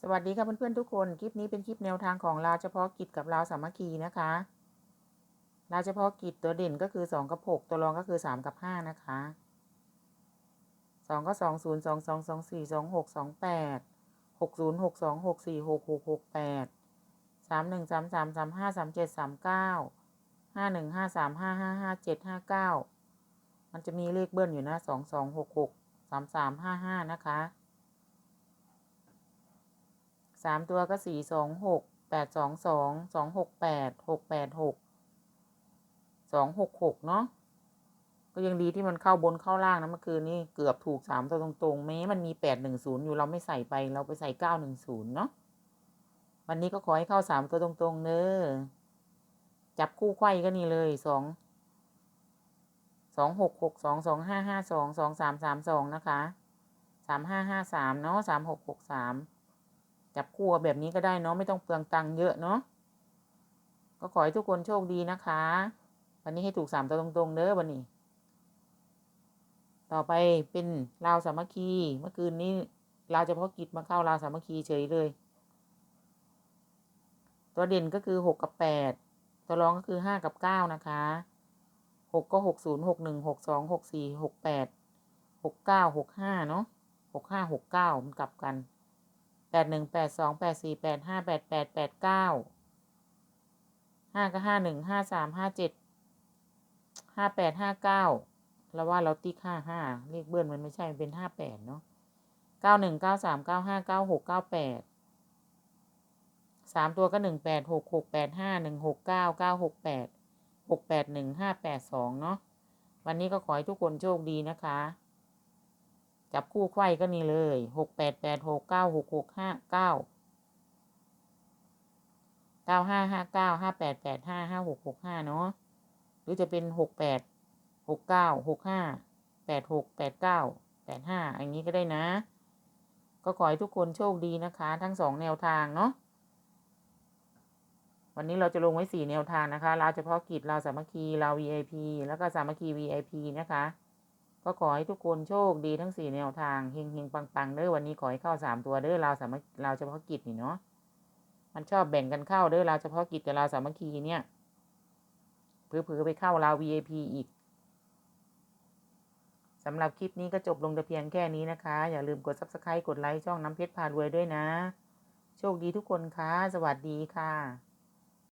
สวัสดีค่ะเพื่อนๆทุกคน คลิปนี้เป็นคลิปแนวทางของลาวเฉพาะกิจกับลาวสามัคคีนะคะลาวเฉพาะกิจตัวเด่นก็คือสองกับหกตัวรองก็คือสามกับห้านะคะสองก็สองศูนย์สองสองสองสี่สองหกสองแปดหกศูนย์หกสองหกสี่หกหกหกแปดสามหนึ่งสามสามสามห้าสามเจ็ดสามเก้าห้าหนึ่งห้าสามห้าห้าห้าเจ็ดห้าเก้ามันจะมีเลขเบิ้ลอยู่นะสองสองหกหกสามสามห้าห้านะคะ สามตัวก็สี่สองหกแปดสองสองสองหกแปดหกแปดหกสองหกหกเนาะก็ยังดีที่มันเข้าบนเข้าล่างนะเมื่อคืนนี้เกือบถูกสามตัวตรงๆแม้มันมีแปดหนึ่งศูนย์อยู่เราไม่ใส่ไปเราไปใส่เก้าหนึ่งศูนย์เนาะวันนี้ก็ขอให้เข้าสามตัวตรงๆเนอะจับคู่ไขว้ก็นี่เลยสองสองหกหกสองสองห้าห้าสองสองสามสามสองนะคะสามห้าห้าสามเนาะสามหกหกสาม จับคู่แบบนี้ก็ได้เนาะไม่ต้องเปลืองตังค์เยอะเนาะก็ขอให้ทุกคนโชคดีนะคะ วันนี้ให้ถูกสามตัวตรงๆเด้อวันนี้ ต่อไปเป็นลาวสามัคคีเมื่อคืนนี้ลาวเฉพาะกิจมาเข้าลาวสามัคคีเฉยเลย ตัวเด่นก็คือหกกับแปดตัวรองก็คือห้ากับเก้านะคะหกก็หกศูนย์หกหนึ่งหกสองหกสี่หกแปดหกเก้าหกห้าเนาะหกห้าหกเก้ามันกลับกัน แปดหนึ่งแปดสองแปดสี่แปดห้าแปดแปดแปดเก้าห้าก็ห้าหนึ่งห้าสามห้าเจ็ดห้าแปดห้าเก้าเราว่าเราติ๊กห้าห้าเลขเบิ้ลมันไม่ใช่เป็นห้าแปดเนาะเก้าหนึ่งเก้าสามเก้าห้าเก้าหกเก้าแปดสามตัวก็หนึ่งแปดหกหกแปดห้าหนึ่งหกเก้าเก้าหกแปดหกแปดหนึ่งห้าแปดสองเนาะวันนี้ก็ขอให้ทุกคนโชคดีนะคะ จับคู่ไขว้ก็นี่เลยหกแปดแปดหกเก้าหกหกห้าเก้าเก้าห้าห้าเก้าห้าแปดแปดห้าห้าหกหกห้าเนาะหรือจะเป็นหกแปดหกเก้าหกห้าแปดหกแปดเก้าแปดห้าอันนี้ก็ได้นะ ก็ขอให้ทุกคนโชคดีนะคะ ทั้งสองแนวทางเนาะวันนี้เราจะลงไว้สี่แนวทางนะคะ เราเฉพาะกิจเราสามัคคีเราว VIP แล้วก็สามัคคี VIP นะคะ ก็ขอให้ทุกคนโชคดีทั้งสี่แนวทางเฮงเฮงปังปังเด้อวันนี้ขอให้เข้าสามตัวเด้อเราสามัคเราเฉพาะกิจนี่เนาะมันชอบแบ่งกันเข้าเด้อเราเฉพาะกิจกับเราสามัคคีเนี่ยเพื่อๆไปเข้าเราว VIP อีกสำหรับคลิปนี้ก็จบลงแต่เพียงแค่นี้นะคะ อย่าลืมกด subscribe กดไลค์ช่องน้ำเพชรพารวยด้วยนะ โชคดีทุกคนค่ะ สวัสดีค่ะ